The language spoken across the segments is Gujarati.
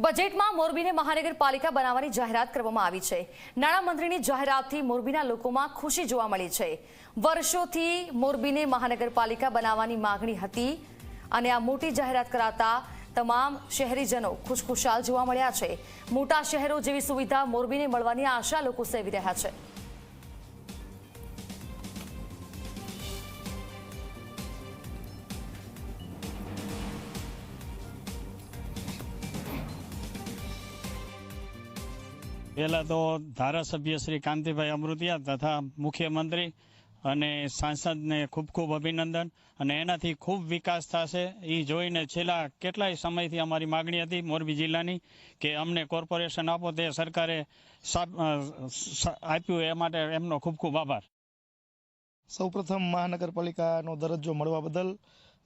બજેટમાં મોરબીને મહાનગરપાલિકા બનાવવાની જાહેરાત કરવામાં આવી છે. નાણામંત્રીની જાહેરાતથી મોરબીના લોકોમાં ખુશી જોવા મળી છે. વર્ષોથી મોરબીને મહાનગરપાલિકા બનાવવાની માગણી હતી અને આ મોટી જાહેરાત કરાતા તમામ શહેરીજનો ખુશખુશાલ જોવા મળ્યા છે. મોટા શહેરો જેવી સુવિધા મોરબીને મળવાની આશા લોકો સેવી રહ્યા છે. પહેલા તો ધારાસભ્ય શ્રી કાંતિભાઈ અમૃતિયા તથા મુખ્યમંત્રી અને સાંસદને ખૂબ ખૂબ અભિનંદન. અને એનાથી ખૂબ વિકાસ થશે. એ જોઈને છેલ્લા કેટલાય સમયથી અમારી માગણી હતી મોરબી જિલ્લાની કે અમને કોર્પોરેશન આપો તે સરકારે આપ્યું એ માટે એમનો ખૂબ ખૂબ આભાર. સૌપ્રથમ મહાનગરપાલિકાનો દરજ્જો મળવા બદલ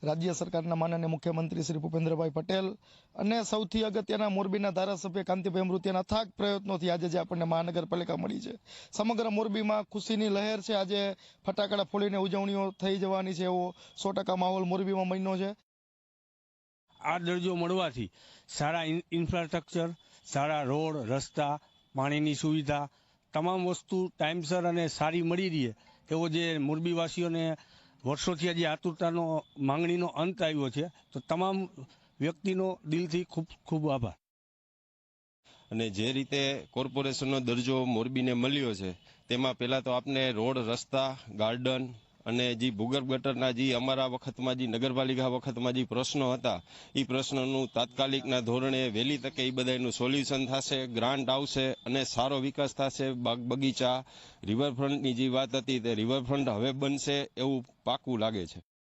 રાજ્ય સરકારના માનનીય મુખ્યમંત્રી શ્રી ભૂપેન્દ્રભાઈ પટેલ અને સૌથી અગત્યના મોરબીના ધારાસભ્ય કાંતિભાઈ અમૃતિયાના થાક પ્રયત્નોથી આજે જે આપણને મહાનગરપાલિકા મળી છે. સમગ્ર મોરબીમાં ખુશીની લહેર છે. આજે ફટાકડા ફોડીને ઉજવણીઓ થઈ જવાની છે એવો સો ટકા માહોલ મોરબીમાં બન્યો છે. આ દરજ્જો મળવાથી સારા ઇન્ફ્રાસ્ટ્રક્ચર, સારા રોડ, રસ્તા, પાણીની સુવિધા, તમામ વસ્તુ ટાઈમસર અને સારી મળી રહે એવો જે મોરબીવાસીઓને વર્ષોથી આજે આતુરતાનો, માંગણીનો અંત આવ્યો છે, તો તમામ વ્યક્તિનો દિલથી ખૂબ ખૂબ આભાર. અને જે રીતે કોર્પોરેશનનો દરજ્જો મોરબીને મળ્યો છે, તેમાં પહેલાં તો આપને રોડ, રસ્તા, ગાર્ડન અને જે ભૂગર્ભ ગટરના જે અમારા વખતમાં જે નગરપાલિકા વખતમાં જે પ્રશ્નો હતા, એ પ્રશ્નોનું તાત્કાલિકના ધોરણે વહેલી તકે એ બધાનું સોલ્યુશન થશે, ગ્રાન્ટ આવશે અને સારો વિકાસ થશે. બાગ બગીચા, રિવરફ્રન્ટની જે વાત હતી તે રિવરફ્રન્ટ હવે બનશે એવું પાકું લાગે છે.